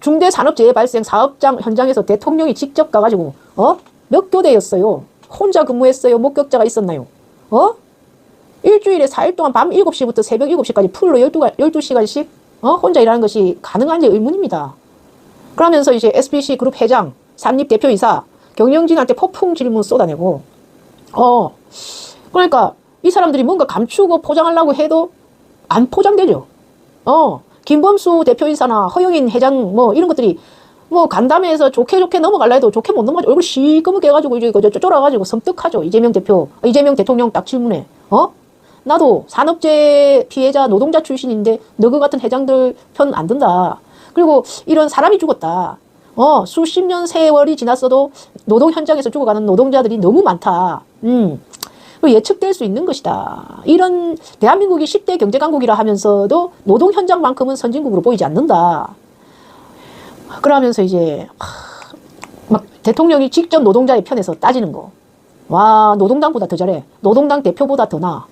중대 산업재해 발생 사업장 현장에서 대통령이 직접 가가지고 어? 몇 교대였어요. 혼자 근무했어요. 목격자가 있었나요? 어? 일주일에 4일 동안 밤 7시부터 새벽 7시까지 풀로 12, 12시간씩 어? 혼자 일하는 것이 가능한지 의문입니다. 그러면서 이제 SBC 그룹 회장, 산립 대표이사 경영진한테 폭풍 질문 쏟아내고 어 그러니까 이 사람들이 뭔가 감추고 포장하려고 해도 안 포장되죠. 어 김범수 대표이사나 허영인 회장 뭐 이런 것들이 뭐 간담회에서 좋게 좋게 넘어갈라 해도 좋게 못 넘어가죠. 얼굴 시꺼멓게 해가지고 이제 그저 쫄아가지고 섬뜩하죠. 이재명 대표, 이재명 대통령 딱 질문에 어 나도 산업재해 피해자 노동자 출신인데 너그 같은 회장들 편 안 든다. 그리고 이런 사람이 죽었다. 어, 수십 년 세월이 지났어도 노동 현장에서 죽어가는 노동자들이 너무 많다. 음. 그 예측될 수 있는 것이다. 이런 대한민국이 10대 경제 강국이라 하면서도 노동 현장만큼은 선진국으로 보이지 않는다. 그러면서 이제 하, 막 대통령이 직접 노동자의 편에서 따지는 거. 와, 노동당보다 더 잘해. 노동당 대표보다 더 나아.